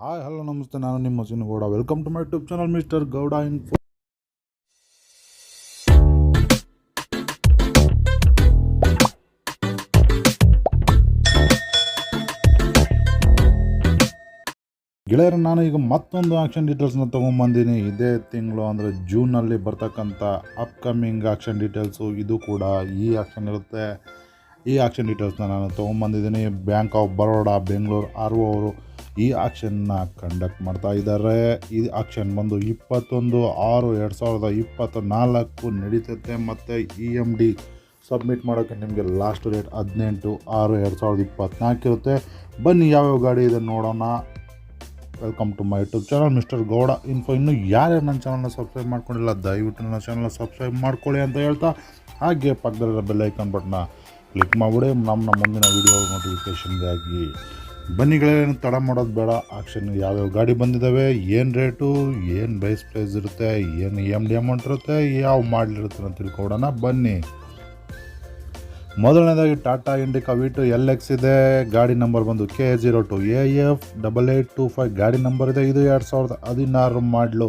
Hi, hello, ನಮಸ್ತೆ. ನಾನು ನಿಮ್ಮ Gowda. Welcome to my YouTube channel Mister Gowda info ಗೆಳೆಯರು, ನಾನು ಈಗ ಮತ್ತೊಂದು ಆಕ್ಷನ್ ಡೀಟೇಲ್ಸ್ನ ತೊಗೊಂಬಂದಿನಿ. ಇದೇ ತಿಂಗಳು, ಅಂದರೆ ಜೂನಲ್ಲಿ ಬರ್ತಕ್ಕಂಥ ಅಪ್ಕಮಿಂಗ್ ಆಕ್ಷನ್ ಡೀಟೇಲ್ಸು ಇದು ಕೂಡ ಈ ಆಕ್ಷನ್ ಇರುತ್ತೆ. ಈ ಆಕ್ಷನ್ ಡೀಟೇಲ್ಸ್ನ ನಾನು ತೊಗೊಂಬಂದಿದ್ದೀನಿ bank of Baroda Bengaluru R O ಅವರು ಈ ಆಕ್ಷನ್ನ ಕಂಡಕ್ಟ್ ಮಾಡ್ತಾ ಇದ್ದಾರೆ. ಈ ಆಕ್ಷನ್ ಬಂದು ಇಪ್ಪತ್ತೊಂದು ಆರು ಎರಡು ಸಾವಿರದ ಇಪ್ಪತ್ತ ನಾಲ್ಕು ನಡೀತೈತೆ ಮತ್ತು ಇ ಎಂ ಡಿ ಸಬ್ಮಿಟ್ ಮಾಡೋಕ್ಕೆ ನಿಮಗೆ ಲಾಸ್ಟ್ ಡೇಟ್ ಹದಿನೆಂಟು ಆರು ಎರಡು ಸಾವಿರದ ಇಪ್ಪತ್ತ್ನಾಲ್ಕು ಇರುತ್ತೆ. ಬನ್ನಿ ಯಾವ್ಯಾವ ಗಾಡಿ ಇದೆ ನೋಡೋಣ. Welcome to my YouTube channel Mister Gowda info ಇನ್ನೂ ಯಾರ್ಯಾರು ನನ್ನ ಚಾನಲ್ನ ಸಬ್ಸ್ಕ್ರೈಬ್ ಮಾಡ್ಕೊಂಡಿಲ್ಲ, ದಯವಿಟ್ಟು ನನ್ನ ಚಾನಲ್ನ ಸಬ್ಸ್ಕ್ರೈಬ್ ಮಾಡ್ಕೊಳ್ಳಿ ಅಂತ ಹೇಳ್ತಾ, ಹಾಗೆ ಪಕ್ಕದಲ್ಲಿರೋ ಬೆಲ್ಲೈಕನ್ ಬಟನ್ನ ಕ್ಲಿಕ್ ಮಾಡಿಬಿಡಿ. ನಮ್ಮ ಮುಂದಿನ ವೀಡಿಯೋ ನೋಟಿಫಿಕೇಷನ್ಗಾಗಿ ಬನ್ನಿಗಳೇನು ತಡ ಮಾಡೋದು ಬೇಡ. ಆಕ್ಷನ್ ಯಾವ್ಯಾವ ಗಾಡಿ ಬಂದಿದ್ದಾವೆ ಏನು ರೇಟು, ಏನು ಬೈಸ್ ಪ್ರೈಸ್ ಇರುತ್ತೆ, ಏನು ಎಂ ಡಿ ಅಮೌಂಟ್ ಇರುತ್ತೆ, ಯಾವ ಮಾಡಲಿರುತ್ತೆ ಅಂತ ತಿಳ್ಕೊಡೋಣ ಬನ್ನಿ. ಮೊದಲನೇದಾಗಿ Tata Indica V two L X ಇದೆ. ಗಾಡಿ ನಂಬರ್ ಬಂದು K zero two A F double eight two five ಗಾಡಿ ನಂಬರ್ ಇದೆ, ಇದು ಎರಡು ಸಾವಿರದ ಹದಿನಾರು ಮಾಡಲು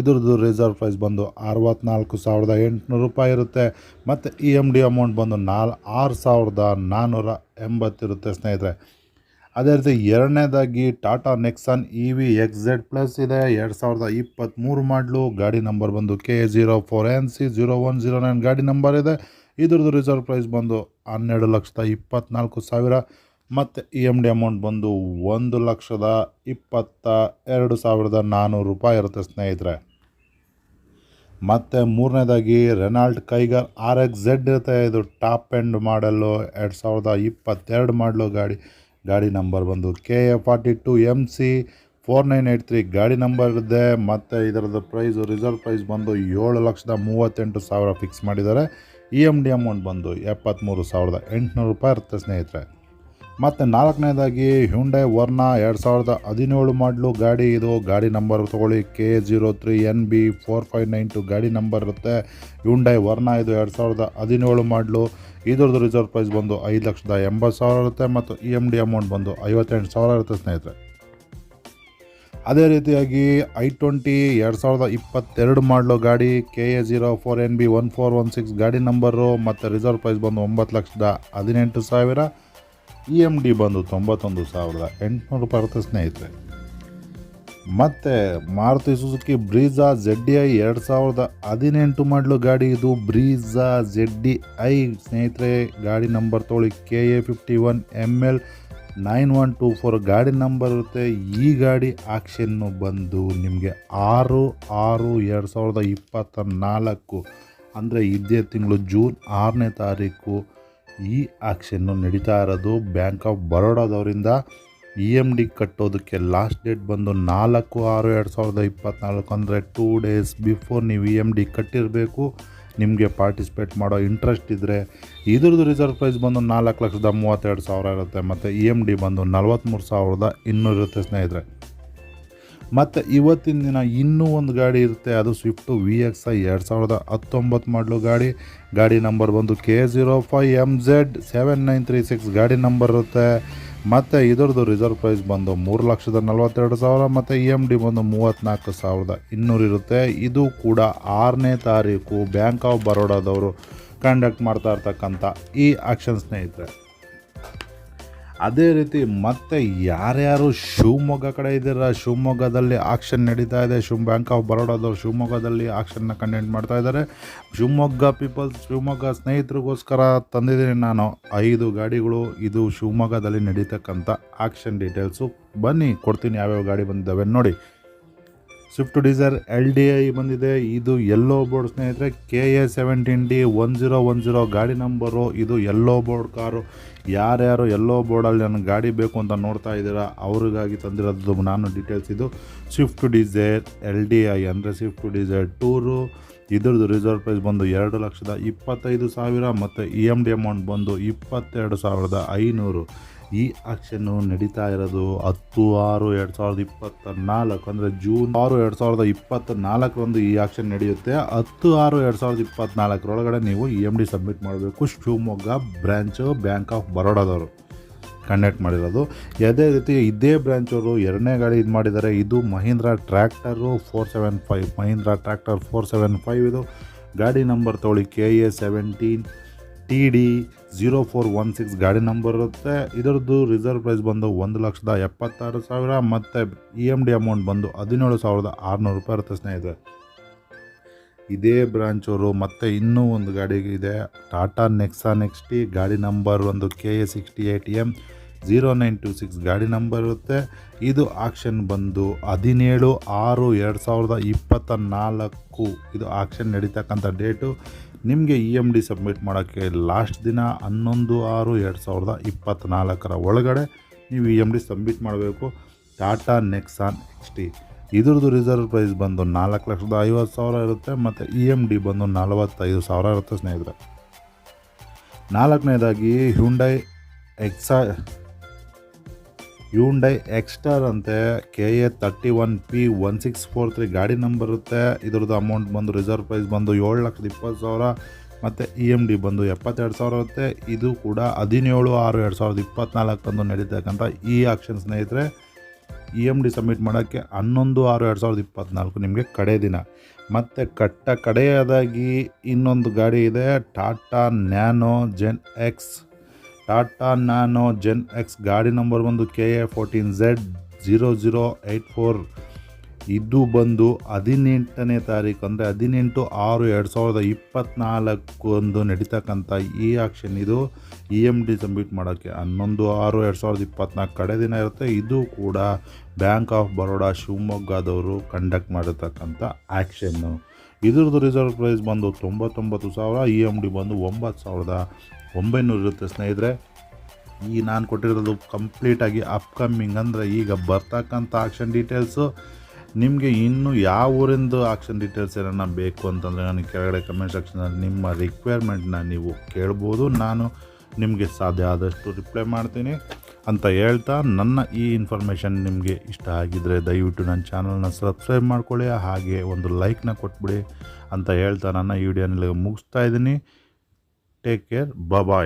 ಇದ್ರದ್ದು ರಿಸರ್ವ್ ಪ್ರೈಸ್ ಬಂದು ಅರವತ್ನಾಲ್ಕು ಸಾವಿರದ ಎಂಟುನೂರು ರೂಪಾಯಿ ಇರುತ್ತೆ. ಮತ್ತು ಇ ಎಂ ಡಿ ಅಮೌಂಟ್ ಬಂದು ನಾಲ್, ಆರು ಸಾವಿರದ ನಾನ್ನೂರ ಎಂಬತ್ತಿರುತ್ತೆ ಸ್ನೇಹಿತರೆ. ಅದೇ ರೀತಿ ಎರಡನೇದಾಗಿ Tata Nexon E V X Z plus ಇದೆ. ಎರಡು ಸಾವಿರದ ಇಪ್ಪತ್ತ್ಮೂರು ಮಾಡಲು ಗಾಡಿ ನಂಬರ್ ಬಂದು K zero four N C zero one zero nine ಗಾಡಿ ನಂಬರ್ ಇದೆ. ಇದ್ರದ್ದು ರಿಸರ್ವ್ ಪ್ರೈಸ್ ಬಂದು ಹನ್ನೆರಡು ಲಕ್ಷದ ಇಪ್ಪತ್ತ್ನಾಲ್ಕು ಸಾವಿರ. ಮತ್ತು ಇ ಎಂ ಡಿ ಅಮೌಂಟ್ ಬಂದು ಒಂದು ಲಕ್ಷದ ಇಪ್ಪತ್ತ ಎರಡು ಸಾವಿರದ ನಾನ್ನೂರು ರೂಪಾಯಿ ಇರುತ್ತೆ ಸ್ನೇಹಿತರೆ. ಮತ್ತು ಮೂರನೇದಾಗಿ Renault Kiger R X Z ಇರುತ್ತೆ. ಇದು ಟಾಪ್ ಎಂಡ್ ಮಾಡಲು ಎರಡು ಸಾವಿರದ ಇಪ್ಪತ್ತೆರಡು ಮಾಡಲು ಗಾಡಿ ಗಾಡಿ ನಂಬರ್ ಬಂದು K A forty two M C four nine eight three. ಗಾಡಿ ನಂಬರ್ ಇದೆ, ಮತ್ತು ಇದರದ್ದು ಪ್ರೈಸು ರಿಸರ್ವ್ ಪ್ರೈಸ್ ಬಂದು ಏಳು ಲಕ್ಷದ ಮೂವತ್ತೆಂಟು ಸಾವಿರ ಫಿಕ್ಸ್ ಮಾಡಿದ್ದಾರೆ. ಇ ಎಂ ಡಿ ಅಮೌಂಟ್ ಬಂದು ಎಪ್ಪತ್ತ್ಮೂರು ಸಾವಿರದ ಎಂಟುನೂರು ರೂಪಾಯಿ ಇರುತ್ತೆ ಸ್ನೇಹಿತರೆ. ಮತ್ತು ನಾಲ್ಕನೇದಾಗಿ ಹ್ಯುಂಡೈ ವರ್ನ ಎರಡು ಸಾವಿರದ ಹದಿನೇಳು ಮಾಡಲು ಗಾಡಿ. ಇದು ಗಾಡಿ ನಂಬರ್ ತೊಗೊಳ್ಳಿ K zero three N B four five nine two ಗಾಡಿ ನಂಬರ್ ಇರುತ್ತೆ. ಹ್ಯುಂಡೈ ವರ್ನ ಇದು ಎರಡು ಸಾವಿರದ ಹದಿನೇಳು ಮಾಡಲು ಇದ್ರದ್ದು ರಿಸರ್ವ್ ಪ್ರೈಸ್ ಬಂದು ಐದು ಲಕ್ಷದ ಎಂಬತ್ತು ಸಾವಿರ ಇರುತ್ತೆ ಮತ್ತು ಇ ಎಂ ಡಿ ಅಮೌಂಟ್ ಬಂದು ಐವತ್ತೆಂಟು ಸಾವಿರ ಇರುತ್ತೆ ಸ್ನೇಹಿತರೆ. ಅದೇ ರೀತಿಯಾಗಿ ಐ ಟ್ವೆಂಟಿ ಎರಡು ಸಾವಿರದ ಇಪ್ಪತ್ತೆರಡು ಮಾಡಲು ಗಾಡಿ K A zero four N B one four one six ಗಾಡಿ ನಂಬರು ಮತ್ತು ರಿಸರ್ವ್ ಪ್ರೈಸ್ ಬಂದು ಒಂಬತ್ತು ಲಕ್ಷದ ಹದಿನೆಂಟು ಸಾವಿರ. ಇ ಎಂ ಡಿ ಬಂದು ತೊಂಬತ್ತೊಂದು ಸಾವಿರದ ಎಂಟುನೂರು ಇರುತ್ತೆ ಸ್ನೇಹಿತರೆ. ಮತ್ತು Maruti Suzuki Brezza Z D I ಎರಡು ಸಾವಿರದ ಹದಿನೆಂಟು ಮಾಡಲು ಗಾಡಿ ಇದು. ಬ್ರೀಜಾ ಜೆಡ್ ಡಿ ಐ ಸ್ನೇಹಿತರೆ, ಗಾಡಿ ನಂಬರ್ ತೊಗೊಳ್ಳಿ. K A fifty one M L nine one two four ಗಾಡಿ ನಂಬರ್ ಇರುತ್ತೆ. ಈ ಗಾಡಿ ಆಕ್ಷನ್ನು ಬಂದು ನಿಮಗೆ ಆರು ಆರು ಎರಡು ಸಾವಿರದ ಇಪ್ಪತ್ತ ನಾಲ್ಕು ಅಂದರೆ ಇದೇ ತಿಂಗಳು ಜೂನ್ ಆರನೇ ತಾರೀಕು ಈ ಆ್ಯಕ್ಷನ್ನು ನಡೀತಾ ಇರೋದು ಬ್ಯಾಂಕ್ ಆಫ್ ಬರೋಡಾದವರಿಂದ ಇ ಎಂ ಡಿ ಕಟ್ಟೋದಕ್ಕೆ ಲಾಸ್ಟ್ ಡೇಟ್ ಬಂದು ನಾಲ್ಕು ಆರು ಎರಡು ಸಾವಿರದ ಇಪ್ಪತ್ತ್ನಾಲ್ಕು ಅಂದರೆ ಟೂ ಡೇಸ್ ಬಿಫೋರ್ ನೀವು ಇ ಎಂ ಡಿ ಕಟ್ಟಿರಬೇಕು, ನಿಮಗೆ ಪಾರ್ಟಿಸಿಪೇಟ್ ಮಾಡೋ ಇಂಟ್ರೆಸ್ಟ್ ಇದ್ದರೆ ಇದ್ರದ್ದು ರಿಸರ್ವ್ ಪ್ರೈಸ್ ಬಂದು ನಾಲ್ಕು ಲಕ್ಷದ ಮೂವತ್ತೆರಡು ಸಾವಿರ ಇರುತ್ತೆ, ಮತ್ತು ಇ ಎಂ ಡಿ ಬಂದು ನಲ್ವತ್ತ್ಮೂರು ಸಾವಿರದ ಇನ್ನೂರು ಇರುತ್ತೆ ಸ್ನೇಹಿತರೆ. ಮತ್ತು ಇವತ್ತಿನ ದಿನ ಇನ್ನೂ ಒಂದು ಗಾಡಿ ಇರುತ್ತೆ, ಅದು ಸ್ವಿಫ್ಟು ವಿ ಎಕ್ಸ್ ಐ ಎರಡು ಸಾವಿರದ ಹತ್ತೊಂಬತ್ತು ಮಾಡಲು ಗಾಡಿ. ಗಾಡಿ ನಂಬರ್ ಬಂದು K zero five M Z seven nine three six ಗಾಡಿ ನಂಬರ್ ಇರುತ್ತೆ. ಮತ್ತು ಇದರದ್ದು ರಿಸರ್ವ್ ಪ್ರೈಸ್ ಬಂದು ಮೂರು ಲಕ್ಷದ ನಲವತ್ತೆರಡು ಸಾವಿರ, ಮತ್ತು ಇ ಎಂ ಡಿ ಬಂದು ಮೂವತ್ತ್ನಾಲ್ಕು ಸಾವಿರದ ಇನ್ನೂರು ಇರುತ್ತೆ. ಇದು ಕೂಡ ಆರನೇ ತಾರೀಕು ಬ್ಯಾಂಕ್ ಆಫ್ ಬರೋಡಾದವರು ಕಂಡಕ್ಟ್ ಮಾಡ್ತಾ ಇರ್ತಕ್ಕಂಥ ಈ ಆಕ್ಷನ್ ಸ್ನೇಹಿತರೆ. ಅದೇ ರೀತಿ ಮತ್ತೆ ಯಾರ್ಯಾರು ಶಿವಮೊಗ್ಗ ಕಡೆ ಇದ್ದೀರಾ, ಶಿವಮೊಗ್ಗದಲ್ಲಿ ಆಕ್ಷನ್ ನಡೀತಾ ಇದೆ, ಶಿವ ಬ್ಯಾಂಕ್ ಆಫ್ ಬರೋಡಾದವ್ರು ಶಿವಮೊಗ್ಗದಲ್ಲಿ ಆಕ್ಷನ್ನ ಕಂಟೆಂಟ್ ಮಾಡ್ತಾ ಇದ್ದಾರೆ. ಶಿವಮೊಗ್ಗ ಪೀಪಲ್ಸ್ ಶಿವಮೊಗ್ಗ ಸ್ನೇಹಿತರಿಗೋಸ್ಕರ ತಂದಿದ್ದೀನಿ ನಾನು ಐದು ಗಾಡಿಗಳು. ಇದು ಶಿವಮೊಗ್ಗದಲ್ಲಿ ನಡೀತಕ್ಕಂಥ ಆಕ್ಷನ್ ಡೀಟೇಲ್ಸು ಬನ್ನಿ, ಕೊಡ್ತೀನಿ ಯಾವ್ಯಾವ ಗಾಡಿ ಬಂದಿದ್ದಾವೆ. ನೋಡಿ Swift Dzire L D I ಬಂದಿದೆ. ಇದು ಎಲ್ಲೋ ಬೋರ್ಡ್ ಸ್ನೇಹಿತರೆ K A seventeen D one zero one zero ಗಾಡಿ ನಂಬರು ಇದು ಎಲ್ಲೋ ಬೋರ್ಡ್ ಕಾರು. ಯಾರ್ಯಾರು ಎಲ್ಲೋ ಬೋರ್ಡಲ್ಲಿ ನನಗೆ ಗಾಡಿ ಬೇಕು ಅಂತ ನೋಡ್ತಾ ಇದ್ದೀರಾ, ಅವ್ರಿಗಾಗಿ ತಂದಿರೋದು ನಾನು ಡೀಟೇಲ್ಸ್ ಇದು. Swift Dzire L D I ಅಂದರೆ ಸ್ವಿಫ್ಟ್ ಡಿಸೈರ್ ಟೂರು ಇದ್ರದ್ದು ರಿಸರ್ವ್ ಪ್ರೈಸ್ ಬಂದು ಎರಡು ಲಕ್ಷದ ಇಪ್ಪತ್ತೈದು ಸಾವಿರ ಮತ್ತು ಇ ಎಂ ಡಿ ಅಮೌಂಟ್ ಬಂದು ಇಪ್ಪತ್ತೆರಡು ಸಾವಿರದ ಐನೂರು. ಈ ಆಕ್ಷನ್ನು ನಡೀತಾ ಇರೋದು ಹತ್ತು ಆರು ಎರಡು ಸಾವಿರದ ಇಪ್ಪತ್ತ ನಾಲ್ಕು ಅಂದರೆ ಜೂನ್ ಆರು ಎರಡು ಸಾವಿರದ ಇಪ್ಪತ್ತ ನಾಲ್ಕರಂದು ಈ ಆಕ್ಷನ್ ನಡೆಯುತ್ತೆ. ಹತ್ತು ಆರು ಎರಡು ಸಾವಿರದ ಇಪ್ಪತ್ತ್ನಾಲ್ಕರೊಳಗಡೆ ನೀವು ಇ ಎಂ ಡಿ ಸಬ್ಮಿಟ್ ಮಾಡಬೇಕು. ಶಿವಮೊಗ್ಗ ಬ್ರ್ಯಾಂಚು ಬ್ಯಾಂಕ್ ಆಫ್ ಬರೋಡಾದವರು ಕಂಡಕ್ಟ್ ಮಾಡಿರೋದು. ಯಾವುದೇ ರೀತಿ ಇದೇ ಬ್ರ್ಯಾಂಚವರು ಎರಡನೇ ಗಾಡಿ ಇದು ಮಾಡಿದ್ದಾರೆ ಇದು Mahindra tractor four seven five Mahindra tractor four seven five ಇದು. ಗಾಡಿ ನಂಬರ್ ತೊಗೊಳ್ಳಿ K A seventeen T D zero four one six ಗಾಡಿ ನಂಬರ್ ಇರುತ್ತೆ. ಇದರದ್ದು ರಿಸರ್ವ್ ಪ್ರೈಸ್ ಬಂದು ಒಂದು ಲಕ್ಷದ ಎಪ್ಪತ್ತಾರು ಸಾವಿರ, ಮತ್ತು ಇ ಎಂ ಡಿ ಅಮೌಂಟ್ ಬಂದು ಹದಿನೇಳು ಸಾವಿರದ ಆರುನೂರು ರೂಪಾಯಿ ಇರುತ್ತೆ ಸ್ನೇಹಿತರೆ. ಇದೇ ಬ್ರಾಂಚವರು ಮತ್ತೆ ಇನ್ನೂ ಒಂದು ಗಾಡಿ ಇದೆ. ಟಾಟಾ ನೆಕ್ಸಾ ನೆಕ್ಸ್ಟಿ ಗಾಡಿ ನಂಬರ್ ಒಂದು K A sixty eight M zero nine two six ಗಾಡಿ ನಂಬರ್ ಇರುತ್ತೆ. ಇದು ಆಕ್ಷನ್ ಬಂದು ಹದಿನೇಳು ಆರು ಎರಡು ಸಾವಿರದ ಇಪ್ಪತ್ತ ನಾಲ್ಕು. ಇದು ಆಕ್ಷನ್ ನಡೀತಕ್ಕಂಥ ಡೇಟು. ನಿಮಗೆ ಇ ಎಂ ಡಿ ಸಬ್ಮಿಟ್ ಮಾಡೋಕ್ಕೆ ಲಾಸ್ಟ್ ದಿನ ಹನ್ನೊಂದು ಆರು ಎರಡು ಸಾವಿರದ ಇಪ್ಪತ್ತ್ನಾಲ್ಕರ ಒಳಗಡೆ ನೀವು ಇ ಎಂ ಡಿ ಸಬ್ಮಿಟ್ ಮಾಡಬೇಕು. ಟಾಟಾ ನೆಕ್ಸಾನ್ ಎಕ್ಸ್ ಟಿ ಇದ್ರದ್ದು ರಿಸರ್ವ್ ಪ್ರೈಸ್ ಬಂದು ನಾಲ್ಕು ಲಕ್ಷದ ಐವತ್ತು ಸಾವಿರ ಇರುತ್ತೆ, ಮತ್ತು ಇ ಎಂ ಡಿ ಬಂದು ನಲವತ್ತೈದು ಸಾವಿರ ಇರುತ್ತೆ ಸ್ನೇಹಿತರೆ. ನಾಲ್ಕನೇದಾಗಿ ಹ್ಯುಂಡೈ ಎಕ್ಸಾ ಹ್ಯುಂಡೈ ಎಕ್ಸ್ಟರ್ ಅಂತೆ K A thirty one P one six four three ಗಾಡಿ ನಂಬರ್ ಇರುತ್ತೆ. ಇದ್ರದ್ದು ಅಮೌಂಟ್ ಬಂದು ರಿಸರ್ವ್ ಪ್ರೈಸ್ ಬಂದು ಏಳು ಲಕ್ಷದ ಇಪ್ಪತ್ತು ಸಾವಿರ, ಮತ್ತು ಇ ಎಂ ಡಿ ಬಂದು ಎಪ್ಪತ್ತೆರಡು ಸಾವಿರ ಇರುತ್ತೆ. ಇದು ಕೂಡ ಹದಿನೇಳು ಆರು ಎರಡು ಸಾವಿರದ ಇಪ್ಪತ್ತ್ನಾಲ್ಕಂದು ನಡೀತಕ್ಕಂಥ ಈ ಆಕ್ಷನ್ ಸ್ನೇಹಿತರೆ. ಇ ಎಂ ಡಿ ಸಬ್ಮಿಟ್ ಮಾಡೋಕ್ಕೆ ಹನ್ನೊಂದು ಆರು ಎರಡು ಸಾವಿರದ ಇಪ್ಪತ್ತ್ನಾಲ್ಕು ನಿಮಗೆ ಕಡೆ ದಿನ. ಮತ್ತು ಕಟ್ಟ ಕಡೆಯದಾಗಿ ಇನ್ನೊಂದು ಗಾಡಿ ಇದೆ, Tata Nano Gen X. Tata Nano Gen X ಗಾಡಿ ನಂಬರ್ ಬಂದು K A fourteen Z zero zero eight four. ಇದು ಬಂದು ಹದಿನೆಂಟನೇ ತಾರೀಕು, ಅಂದರೆ ಹದಿನೆಂಟು ಆರು ಎರಡು ಸಾವಿರದ ಇಪ್ಪತ್ತ್ನಾಲ್ಕು ಒಂದು ನಡೀತಕ್ಕಂಥ ಈ ಆಕ್ಷನ್ ಇದು ಇ ಎಂ ಡಿ ಸಬ್ಮಿಟ್ ಮಾಡೋಕ್ಕೆ ಹನ್ನೊಂದು ಆರು ಎರಡು ಸಾವಿರದ ಇಪ್ಪತ್ತ್ನಾಲ್ಕು ಕಡೆ ದಿನ ಇರುತ್ತೆ. ಇದು ಕೂಡ ಬ್ಯಾಂಕ್ ಆಫ್ ಬರೋಡಾ ಶಿವಮೊಗ್ಗದವರು ಕಂಡಕ್ಟ್ ಮಾಡಿರ್ತಕ್ಕಂಥ ಆ್ಯಕ್ಷನ್ನು ಇದ್ರದ್ದು ರಿಸರ್ವ್ ಪ್ರೈಸ್ ಬಂದು ತೊಂಬತ್ತೊಂಬತ್ತು ಸಾವಿರ ಇ ಎಂ ಡಿ ಬಂದು ಒಂಬತ್ತು ಸಾವಿರದ ಒಂಬೈನೂರು ಇರುತ್ತೆ ಸ್ನೇಹಿತರೆ. ಈ ನಾನು ಕೊಟ್ಟಿರೋದು ಕಂಪ್ಲೀಟಾಗಿ ಅಪ್ಕಮ್ಮಿಂಗ್ ಅಂದರೆ ಈಗ ಬರ್ತಕ್ಕಂಥ ಆಕ್ಷನ್ ಡೀಟೇಲ್ಸು ನಿಮಗೆ ಇನ್ನೂ ಯಾವ ಊರಿಂದು ಆಕ್ಷನ್ ಡೀಟೇಲ್ಸ್ ಏನಾರ ಬೇಕು ಅಂತಂದರೆ ನನಗೆ ಕೆಳಗಡೆ ಕಮೆಂಟ್ ಸೆಕ್ಷನಲ್ಲಿ ನಿಮ್ಮ ರಿಕ್ವೈರ್ಮೆಂಟ್ನ ನೀವು ಕೇಳ್ಬೋದು. ನಾನು ನಿಮಗೆ ಸಾಧ್ಯ ಆದಷ್ಟು ರಿಪ್ಲೈ ಮಾಡ್ತೀನಿ. ಅಂತ ಹೇಳ್ತಾ ನನ್ನ ಈ ಇನ್ಫಾರ್ಮೇಷನ್ ನಿಮಗೆ ಇಷ್ಟ ಆಗಿದ್ದರೆ ದಯವಿಟ್ಟು ನನ್ನ ಚಾನಲ್ನ ಸಬ್ಸ್ಕ್ರೈಬ್ ಮಾಡ್ಕೊಳ್ಳಿ. ಹಾಗೆ ಒಂದು ಲೈಕ್ನ ಕೊಟ್ಬಿಡಿ ಅಂತ ಹೇಳ್ತಾ ನನ್ನ ಈ ವಿಡಿಯೋನಲ್ಲಿ ಮುಗಿಸ್ತಾ ಇದ್ದೀನಿ. Take care bye